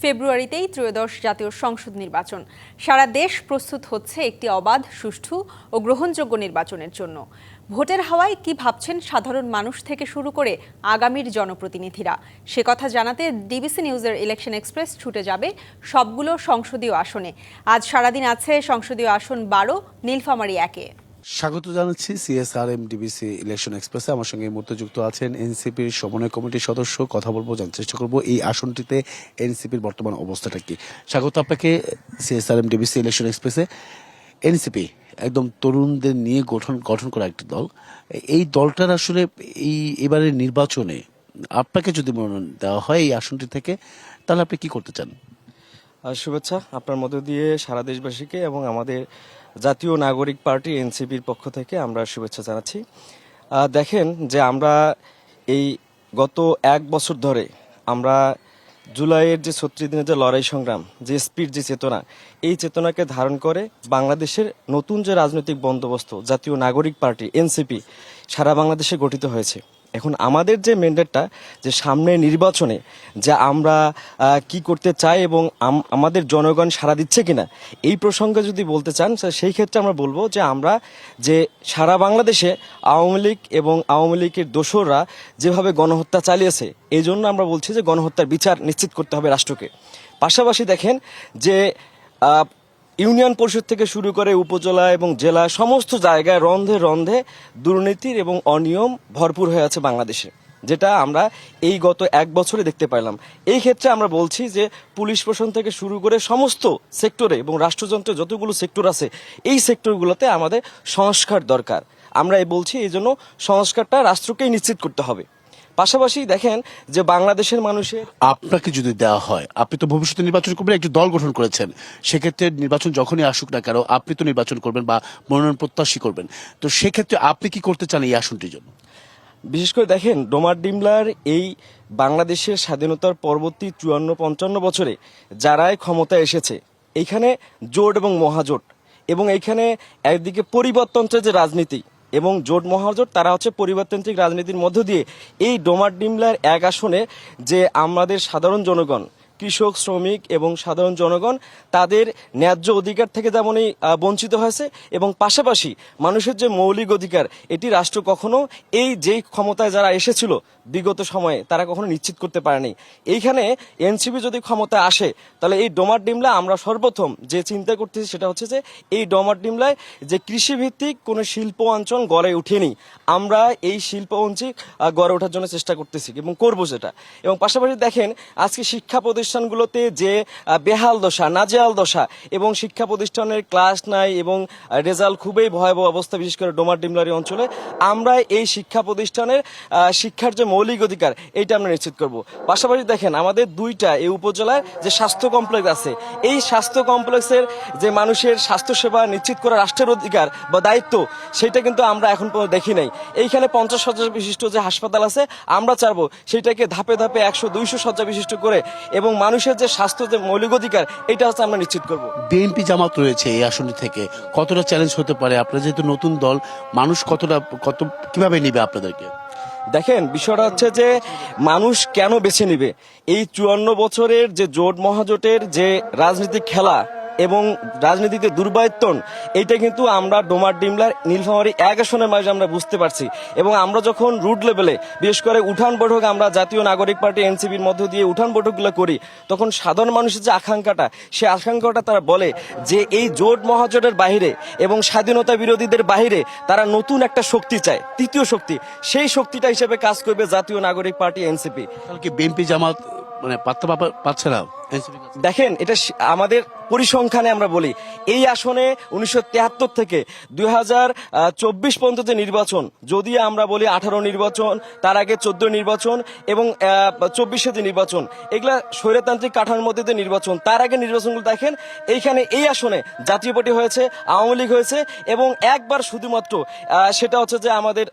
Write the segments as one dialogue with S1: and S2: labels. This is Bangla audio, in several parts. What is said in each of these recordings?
S1: ফেব্রুয়ারিতেই ত্রয়োদশ জাতীয় সংসদ নির্বাচন। সারা দেশ প্রস্তুত হচ্ছে একটি অবাধ, সুষ্ঠু ও গ্রহণযোগ্য নির্বাচনের জন্য। ভোটের হাওয়ায় কি ভাবছেন সাধারণ মানুষ থেকে শুরু করে আগামীর জনপ্রতিনিধিরা? সে কথা জানাতে ডিবিসি নিউজের ইলেকশন এক্সপ্রেস ছুটে যাবে সবগুলো সংসদীয় আসনে। আজ সারাদিন আছে সংসদীয় আসন বারো, নীলফামারী একে।
S2: স্বাগত জানাচ্ছি সিএসআরএম ডিবিসি ইলেকশন এক্সপ্রেসে আমার সঙ্গে এই মুহূর্তে যুক্ত আছেন এনসিপির সমন্বয় কমিটির সদস্য। কথা বলব জানার চেষ্টা করব এই আসনটিতে এনসিপির বর্তমান অবস্থাটা কি। স্বাগত আপনাকে সিএসআরএম ডিবিসি ইলেকশন এক্সপ্রেসে এনসিপি একদম তরুণদের নিয়ে গঠন গঠন করা একটি দল। এই দলটার আসলে এই এবারের নির্বাচনে আপনাকে যদি মনোনয়ন দেওয়া হয় এই আসনটি থেকে, তাহলে আপনি কি করতে চান?
S3: শুভেচ্ছা। আপনার মধ্য দিয়ে সারা দেশবাসীকে এবং আমাদের জাতীয় নাগরিক পার্টি, এনসিপির পক্ষ থেকে আমরা শুভেচ্ছা জানাচ্ছি। দেখেন যে আমরা এই গত এক বছর ধরে আমরা জুলাইয়ের যে ছত্রিশ দিনের যে লড়াই সংগ্রাম, যে স্পিড, যে চেতনা, এই চেতনাকে ধারণ করে বাংলাদেশের নতুন যে রাজনৈতিক বন্দোবস্ত জাতীয় নাগরিক পার্টি, এনসিপি, সারা বাংলাদেশে গঠিত হয়েছে। এখন আমাদের যে ম্যান্ডেটটা যে সামনে নির্বাচনে যে আমরা কি করতে চাই এবং আমাদের জনগণ সাড়া দিচ্ছে কিনা, এই প্রসঙ্গে যদি বলতে চান সেই ক্ষেত্রে আমরা বলব যে আমরা যে সারা বাংলাদেশে আওয়ামী লীগ এবং আওয়ামী লীগের দোসররা যেভাবে গণহত্যা চালিয়েছে, এই জন্য আমরা বলছি যে গণহত্যার বিচার নিশ্চিত করতে হবে রাষ্ট্রকে। পাশাপাশি দেখেন যে ইউনিয়ন পরিষদ থেকে শুরু করে উপজেলা এবং জেলা সমস্ত জায়গায় রন্ধে রন্ধে দুর্নীতির এবং অনিয়ম ভরপুর হয়ে আছে বাংলাদেশে, যেটা আমরা এই গত এক বছরে দেখতে পাইলাম। এই ক্ষেত্রে আমরা বলছি যে পুলিশ প্রশাসন থেকে শুরু করে সমস্ত সেক্টরে এবং রাষ্ট্রযন্ত্রের যতগুলো সেক্টর আছে, এই সেক্টরগুলোতে আমাদের সংস্কার দরকার। আমরা বলছি এই জন্য সংস্কারটা রাষ্ট্রকেই নিশ্চিত করতে হবে। পাশাপাশি দেখেন যে বাংলাদেশের মানুষের
S2: আপনাকে যদি দেওয়া হয় আপনি তো ভবিষ্যতে নির্বাচন করবেন একটি দল গঠন করেছেন। সেক্ষেত্রে নির্বাচন যখনই আসুক না কেন আপনি তো নির্বাচন করবেন বা মনোনয়ন প্রত্যাশী করবেন। তো সেক্ষেত্রে আপনি কি করতে চান এই আসনটির জন্য?
S3: বিশেষ করে দেখেন ডোমার ডিমলার এই বাংলাদেশের স্বাধীনতার পরবর্তী চুয়ান্ন পঞ্চান্ন বছরে যারাই ক্ষমতায় এসেছে এইখানে জোট এবং মহাজোট এবং এইখানে একদিকে পরিবর্তনটের যে রাজনীতি এবং জোট মহাজোট, তারা হচ্ছে পরিবারতান্ত্রিক রাজনীতির মধ্য দিয়ে এই ডোমার ডিমলার এক আসনে যে আমাদের সাধারণ জনগণ কৃষক শ্রমিক এবং সাধারণ জনগণ তাদের ন্যায্য অধিকার থেকে যেমনই আহ, বঞ্চিত হয়েছে এবং পাশাপাশি মানুষের যে মৌলিক অধিকার এটি রাষ্ট্র কখনো এই যেই ক্ষমতায় যারা এসেছিল বিগত সময়ে তারা কখনো নিশ্চিত করতে পারেনি। এইখানে এনসিপি যদি ক্ষমতায় আসে তাহলে এই ডোমার ডিমলা আমরা সর্বপ্রথম যে চিন্তা করতেছি সেটা হচ্ছে যে এই ডোমার ডিমলায় যে কৃষিভিত্তিক কোনো শিল্প অঞ্চল গড়ে উঠেনি আমরা এই শিল্প অঞ্চল গড়ে ওঠার জন্য চেষ্টা করতেছি এবং করব সেটা। এবং পাশাপাশি দেখেন আজকে শিক্ষা প্রতিষ্ঠানগুলোতে যে বেহাল দশা, নাজেহাল দশা এবং শিক্ষা প্রতিষ্ঠানের ক্লাস নাই এবং রেজাল্ট খুবই ভয়াবহ অবস্থা, বিশেষ করে ডোমার ডিমলারি অঞ্চলে, আমরা এই শিক্ষা প্রতিষ্ঠানের শিক্ষার যে মৌলিক অধিকার, এইটা আমরা নিশ্চিত করব। পাশাপাশি দেখেন, আমাদের দুইটা এই উপজেলায় যে স্বাস্থ্য কমপ্লেক্স আছে, এই স্বাস্থ্য কমপ্লেক্সের যে মানুষের স্বাস্থ্য সেবা নিশ্চিত করা রাষ্ট্রের অধিকার বা দায়িত্ব, সেটা কিন্তু আমরা এখন পর্যন্ত দেখি নাই। এইখানে পঞ্চাশ শয্যা বিশিষ্ট যে হাসপাতাল আছে, আমরা চাইব সেটাকে ধাপে ধাপে একশো, দুইশো শয্যা বিশিষ্ট করে এবং মানুষের যে স্বাস্থ্য যে মৌলিক অধিকার এটা হচ্ছে আমরা নিশ্চিত করব।
S2: বিএনপি জামাত রয়েছে এই আসনটি থেকে। কতটা চ্যালেঞ্জ হতে পারে? আপনার যেহেতু নতুন দল মানুষ কতটা কত কীভাবে নিবে আপনাদেরকে?
S3: দেখেন বিষয়টা হচ্ছে যে মানুষ কেন বেছে নিবে? এই চুয়ান্ন বছরের যে জোট মহাজোটের যে রাজনৈতিক খেলা এবং রাজনীতিতে দুর্বায়ত্তন এইটা কিন্তু আমরা ডোমার ডিমলার, নীলফামারি এক আসনের মাঝে আমরা বুঝতে পারছি। এবং আমরা যখন রুট লেভেলে, বিশেষ করে উঠান বৈঠক, আমরা জাতীয় নাগরিক পার্টি এনসিপির মধ্য দিয়ে উঠান বৈঠকগুলো করি, তখন সাধারণ মানুষের যে আকাঙ্ক্ষাটা সেই আকাঙ্ক্ষাটা তারা বলে যে এই জোট মহাজোটের বাইরে এবং স্বাধীনতা বিরোধীদের বাইরে তারা নতুন একটা শক্তি চায়, তৃতীয় শক্তি। সেই শক্তিটা হিসেবে কাজ করবে জাতীয় নাগরিক পার্টি এনসিপি।
S2: বিএনপি জামাত মানে পাচ্ছে না?
S3: দেখেন, এটা আমাদের পরিসংখ্যানে আমরা বলি, এই আসনে উনিশশো তিয়াত্তর থেকে দুই পর্যন্ত যে নির্বাচন যদি আমরা বলি আঠারো নির্বাচন, তার আগে চোদ্দ নির্বাচন এবং চব্বিশে যে নির্বাচন, এগুলা স্বৈরতান্ত্রিক কাঠামোর মধ্যে যে নির্বাচন, তার আগে নির্বাচনগুলো দেখেন, এইখানে এই আসনে জাতীয় পার্টি হয়েছে, আওয়ামী লীগ হয়েছে এবং একবার শুধুমাত্র সেটা হচ্ছে যে আমাদের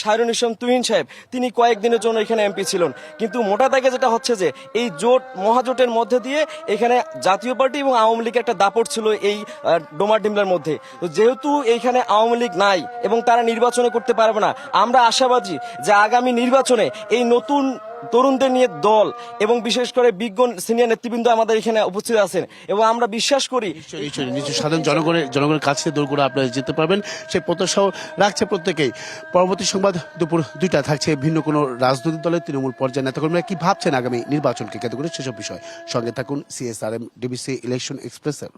S3: শাহরুন ইসলাম তুহিন সাহেব, তিনি কয়েকদিনের জন্য এখানে এমপি ছিলেন। কিন্তু মোটা দাগে যেটা হচ্ছে যে, এই জোট, মহাজোটের মধ্যে দিয়ে এখানে জাতীয় পার্টি এবং আওয়ামী লীগের একটা দাপট ছিল এই ডোমার ডিমলার মধ্যে। তো যেহেতু এইখানে আওয়ামী লীগ নাই এবং তারা নির্বাচনে করতে পারবে না, আমরা আশাবাদী যে আগামী নির্বাচনে এই নতুন তরুণদের নিয়ে দল এবং বিশেষ করে বিজ্ঞ সিনিয়র নেতৃবৃন্দ আমাদের এখানে উপস্থিত আছেন এবং আমরা বিশ্বাস করি
S2: সাধারণ জনগণের জনগণের কাছে দৌড় আপনারা যেতে পারবেন। সেই প্রত্যাশাও রাখছে প্রত্যেকেই। পরবর্তী সংবাদ দুপুর দুইটা থাকছে ভিন্ন কোনো রাজনৈতিক দলের তৃণমূল পর্যায়ের নেতাকর্মীরা কি ভাবছেন আগামী নির্বাচনকে কেন্দ্র করে সেসব বিষয়। সঙ্গে থাকুন সিএসআরএম ডিবিসি ইলেকশন এক্সপ্রেসের